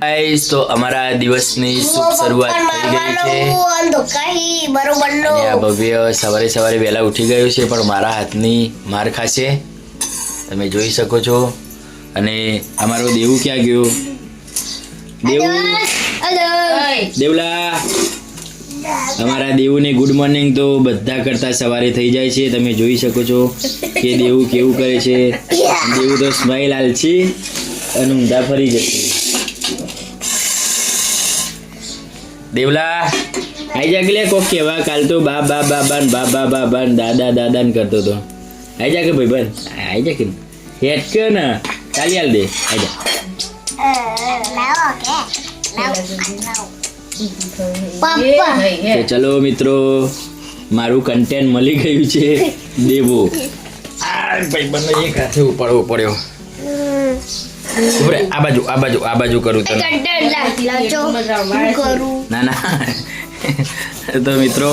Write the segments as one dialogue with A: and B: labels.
A: Guys તો અમારા દિવસની શુભ શરૂઆત થઈ ગઈ છે. અને આ ભવ્ય સવારે સવારે વહેલા ઉઠી ગયું છે પણ મારા હાથની માર ખાશે. તમે જોઈ શકો છો. અને અમારો દેવું ક્યાં ગયો? દેવું. દેવલા. અમારા દેવુને ગુડ મોર્નિંગ તો બધા કરતા સવારે થઈ જાય છે. તમે જોઈ શકો છો કે દેવું કેવું કરે છે. દેવું તો સ્માઈલ હાલ છે અને ઊંધા ફરી જશે. દેવલા, આઈ જા કે લે કોક કેવા કાલ તો બા બા બા બાન, બા બા બા બન, દાદા દાદા ને કરતો તો. આઈ જા કે ભાઈ બન આઈ જા કે હેટ કે ને? ચાલી હાલ દે. આઈ જા. ચલો મિત્રો, મારું કન્ટેન્ટ મળી ગયું છે. દેવો. ભાઈ બંને એક હાથે ઉપાડવો પડ્યો. ઉભરે આ બાજુ આ બાજુ આ બાજુ કરું તને. ના ના. તો મિત્રો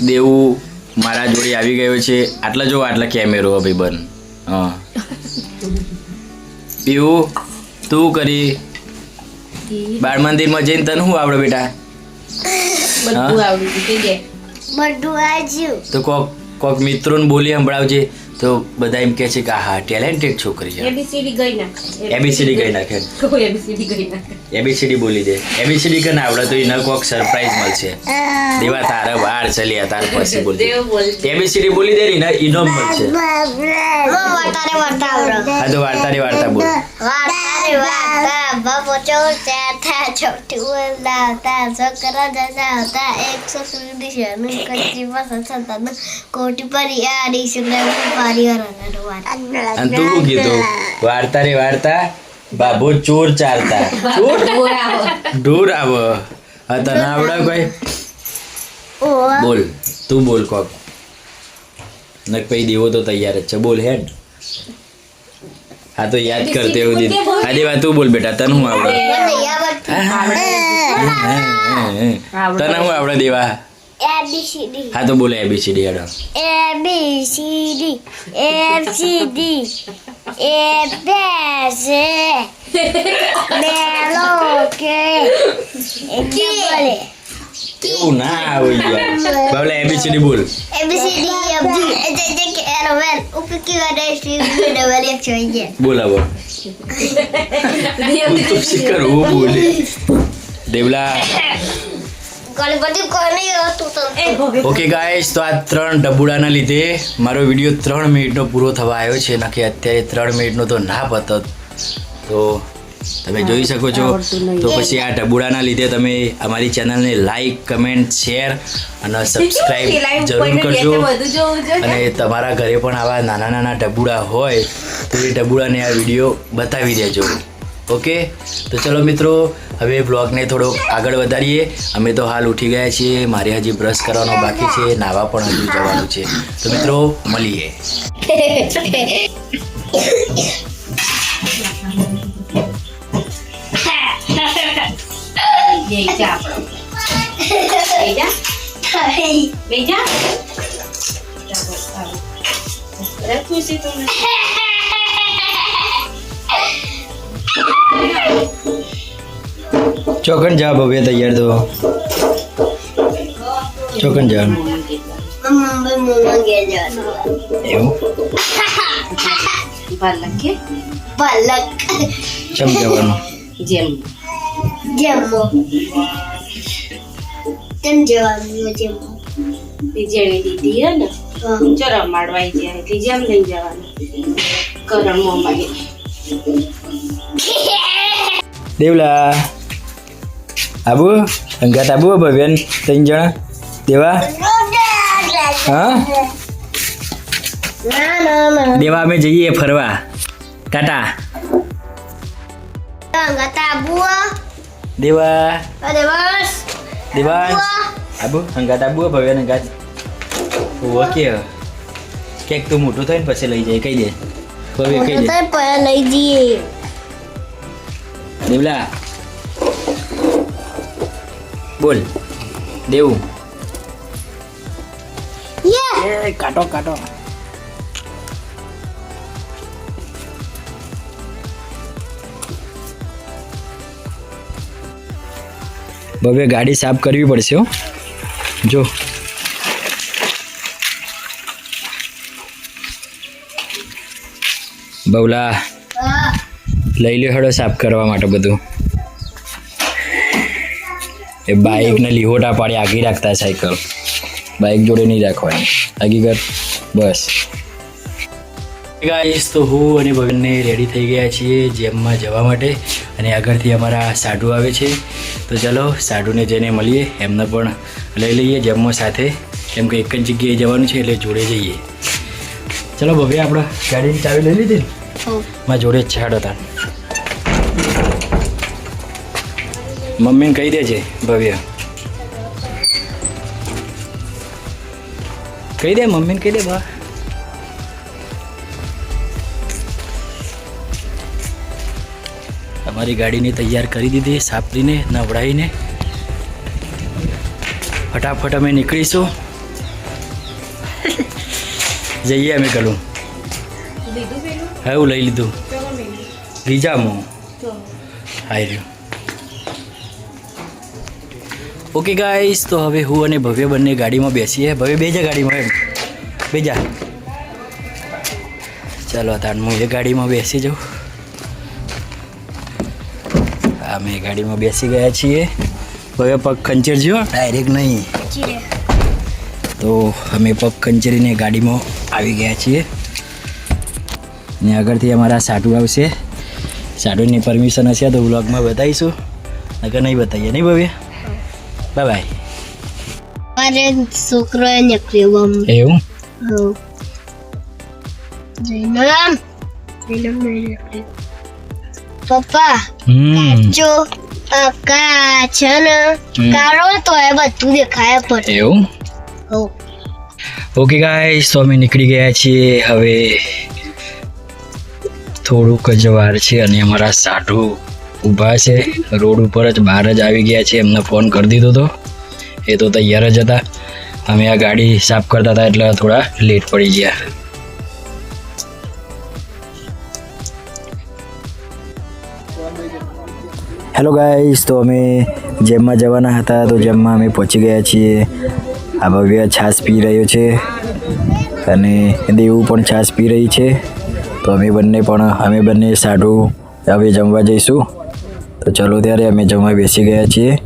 A: દેવું મારા જોડે આવી ગયો છે. આટલા જો આટલા કેમેરો ભાઈ બન હા. પીવું તું કરી. બાળ મંદિરમાં જઈને તને શું આવડે બેટા? હા? તો કોક કોક મિત્રોને બોલી સંભળાવજે. તો બધા એમ કહે છે કે હા ટેલેન્ટેડ છોકરી છે.
B: એબીસીડી ગઈ નાખે.
A: એબીસીડી ગઈ નાખે.
B: એબીસીડી ગઈ નાખે.
A: એબીસીડી બોલી દે. એબીસીડી કે ના આવડે તો એને કોક સરપ્રાઈઝ મળશે. દેવા તારા વાર ચલ્યા તાર પછી બોલી એબીસીડી બોલી દે ને ઇનામ મળશે. હા તો વાર્તા રે વાર્તા બોલ.
C: કોટી પરી આડી સુંદર પારી
A: અને તું કીધું? વાર્તા રે વાર્તા બાબો ચોર ચારતા. ચોર? ઢોર આવ. હા તને આવડે કોઈ? બોલ તું બોલ કોક. નક પછી દેવો તો તૈયાર જ છે. બોલ હેડ. હા તો યાદ કરતે એવું દીધ હા દેવા તું બોલ બેટા તને હું આવડે. તને હું આવડે દેવા? હા તો બોલે એબીસીડી હેડો.
C: A B C D F C D C D F કે Melo que
A: એવું ના આવે યાર. બાબલા એબીસીડી બોલ.
C: A B C D F G C જે કે G X Y Z
A: હું તો બોલે દેવલા ઓકે ગાઈસ તો આ ત્રણ ડબુડાના લીધે મારો વીડિયો ત્રણ મિનિટનો પૂરો થવા આવ્યો છે. નક્કી અત્યારે ત્રણ મિનિટનો તો ના પતો તો તમે જોઈ શકો છો. તો પછી આ ડબુડાના લીધે તમે અમારી ચેનલને લાઈક કમેન્ટ શેર અને સબસ્ક્રાઈબ જરૂર કરજો. અને તમારા ઘરે પણ આવા નાના નાના ડબુડા હોય તો એ ડબુડાને આ વીડિયો બતાવી દેજો. ઓકે તો ચલો મિત્રો હવે બ્લોગને થોડો આગળ વધારીએ. અમે તો હાલ ઉઠી ગયા છીએ. મારે હજી બ્રશ કરવાનો બાકી છે. નાવા પણ હજુ જવાનું છે. તો મિત્રો મળીએ.
B: બેજા બેજા બેજા ખુશી તમને
A: ચોકન જા ભવ્ય તૈયાર તો ચોકન જા
C: મમ્મી મમ્મા ગયા જવાનું
A: એવું
B: પાલક
C: પલક
A: ચમ જવાનું
B: જેમ
C: જમો તેમ જવાનું જમો
B: જેવી દીદી હે ને ચરમ માડવાઈ જાય એટલે જેમ લઈ જવાનું કરમમાં
A: દેવલા આબુ અંગાત આબુ ભવ્યન ત્રણ જણા દેવા હા દેવા અમે જઈએ ફરવા ટાટા
C: ગતા બુઆ
A: દેવા
C: અરે બસ
A: દેવાંશ આબુ આબુ ભવ્યન અંગાત ઓકે કેક તું મોટું થાય ને પછી લઈ જાય કહી દે ભવ્ય કહી દે
C: પર લઈ જઈએ
A: દેવલા બોલ દેવું કાટો કાટો ભવ્ય ગાડી સાફ કરવી પડશે હો. જો. બવલા લઈ લ્યો હેડો સાફ કરવા માટે બધું. એ બાઇકને લીહોટા પાડી આગી રાખતા સાયકલ. બાઇક જોડે નહીં રાખવાની. આગી કર. બસ. ગાઈસ તો હું અને ભગનને રેડી થઈ ગયા છીએ જેમમાં જવા માટે. અને આગળથી અમારા સાઢુ આવે છે. તો ચલો સાડુને જઈને મળીએ એમને પણ લઈ લઈએ જમવા સાથે. કેમ કે એક જ જગ્યાએ જવાનું છે એટલે જોડે જઈએ. ચલો ભવ્ય આપણે ગાડીની ચાવી લઈ લીધી મારા જોડે જ છાડો તાર મમ્મીને કહી દેજે ભવ્ય. કહી દે મમ્મીને કહી દે બા. અમારી ગાડીને તૈયાર કરી દીધી, સાપરીને નવડાવીને ફટાફટ અમે નીકળીશું. જઈએ અમે કલું એવું લઈ લીધું.
B: તો
A: હાઈ રહ્યું ઓકે ગાઈસ તો હવે હું અને ભવ્ય બંને ગાડીમાં બેસીએ. ભવ્ય બેજા ગાડીમાં એમ. બેજા ચાલો તાણ હું એ ગાડીમાં બેસી જાઉં. અમે ગાડીમાં બેસી ગયા છીએ. હવે પગ ખંચેરજો ડાયરેક્ટ નહીં. તો અમે પગ ખંચેરીને ગાડીમાં આવી ગયા છીએ. ને આગળથી અમારા સાટુ આવશે. સાટુની પરમિશન હશે તો વ્લોગમાં બતાવીશું. નકર નહીં બતાવીએ નહીં ભવ્ય? બાય બાય
C: મારે છોકરો
A: એવું?
C: જય જૈનમ જય નીકળ્યો પપ્પા જો છે ને?
A: હમ.
C: તો એ બધું દેખાય પણ.
A: એવું? ઓકે ગાઈસ તો અમે નીકળી ગયા છીએ. હવે થોડુંક જ વાર છે અને અમારા સાઢુ ઊભા છે. રોડ ઉપર જ બહાર જ આવી ગયા છે એમને ફોન કરી દીધો હતો એ તો તૈયાર જ હતા. અમે આ ગાડી સાફ કરતા હતા એટલે થોડા લેટ પડી ગયા. હેલો ગાઈસ તો અમે જેમમાં જવાના હતા, તો જેમમાં અમે પહોંચી ગયા છીએ. આ ભવ્ય છાશ પી રહ્યો છે. અને દેવું પણ છાશ પી રહી છે. તો અમે બંને પણ, અમે બંને સાઢું હવે જમવા જઈશું. તો ચલો ત્યારે અમે જમવા બેસી ગયા છીએ.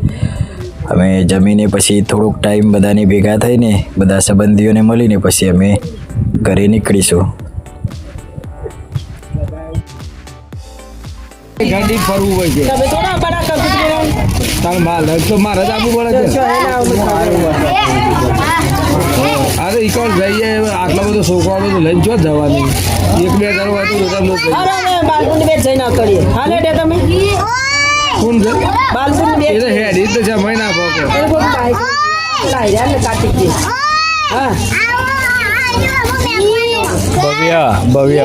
A: અમે જમીને પછી થોડોક ટાઈમ બધાને ભેગા થઈને, બધા સંબંધીઓને મળીને પછી અમે ઘરે નીકળીશું.
D: ગાડી ફરવું હોય છે.
E: તમે થોડા બડા કરતું
D: તાર માલ તો મારે જ આપવું પડે છે. અરે કોણ જઈએ આટલો બધો છોકરાઓ તો લઈને ચો જવાની? એક બે હજાર હોય તો બધા લોકો
E: અરે અમે બાલકુંડ બેટ જઈને કરીએ. હાલે ડે તમે?
D: કોણ છે?
E: બાલકુંડ
D: બે
E: એટલે
D: હેડ હેડી જ છે મહિના પોકો
E: એ લોકો બાઈક લાઈ ને કાઢી હા.
A: ભવ્ય ભવ્ય.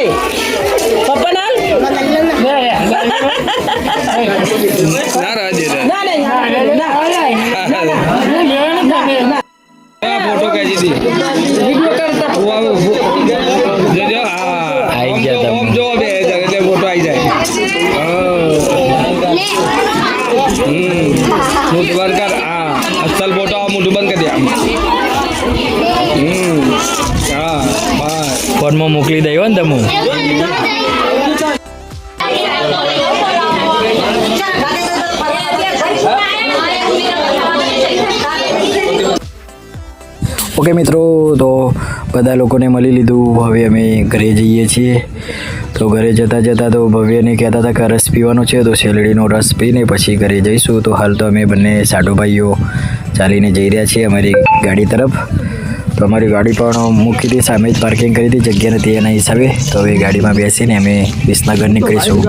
A: ફોનમાં મોકલી દઈ ને તમે. ઓકે મિત્રો, તો બધા લોકોને મળી લીધું. હવે અમે ઘરે જઈએ છીએ. તો ઘરે જતાં જતાં તો ભવ્યને કહેતા હતા કે રસ પીવાનો છે, તો શેલડીનો રસ પીને પછી ઘરે જઈશું. તો હાલ તો અમે બંને સાડુ ભાઈઓ ચાલીને જઈ રહ્યા છીએ. અમારી ગાડી તરફ. તો અમારી ગાડી પણ મૂકી હતી, સામે જ પાર્કિંગ કરી હતી, જગ્યા નથી એના હિસાબે. તો હવે ગાડીમાં બેસીને અમે વિસનગર નીકળીશું.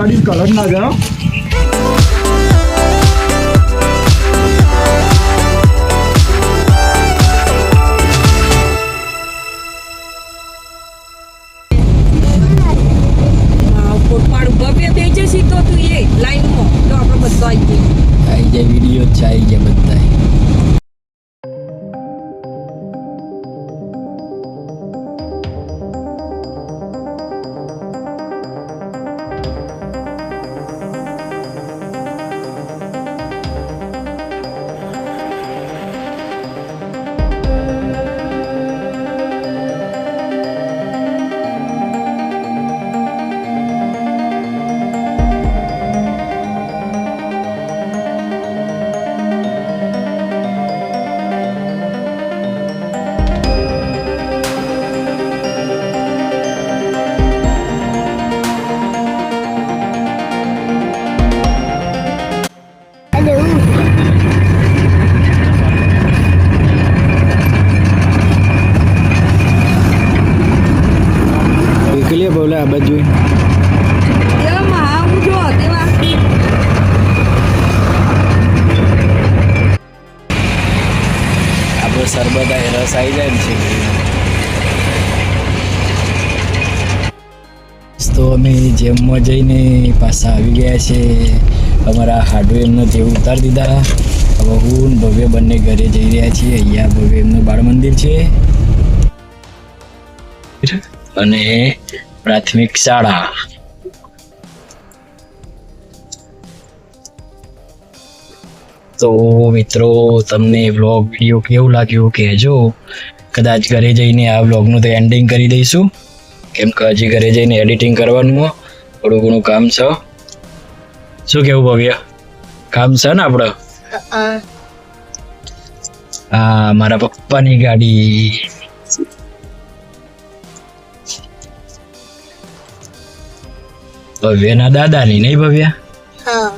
A: રસ આવી જાય ને છે. તો અમે જેમમાં જઈને પાછા આવી ગયા છે. અમારા હાર્ડવેરનો જે ઉતારી દીધા. હવે હું ભવ્ય બંને ઘરે જઈ રહ્યા છીએ. અહીંયા ભવ્ય એમનું બાળ મંદિર છે? અને પ્રાથમિક શાળા. તો મિત્રો, તમને વ્લોગ વીડિયો કેવું લાગ્યું કહેજો કદાચ ઘરે જઈને આ વ્લોગનું તો એન્ડિંગ કરી દઈશું. કેમ કે હજી ઘરે જઈને એડિટિંગ કરવાનું થોડું ઘણું કામ છે. શું કેવું ભવ્ય? કામ છે ને આપણે હા, મારા પપ્પાની ગાડી. ભવ્યના દાદાની, નહીં ભવ્યા?
C: હા.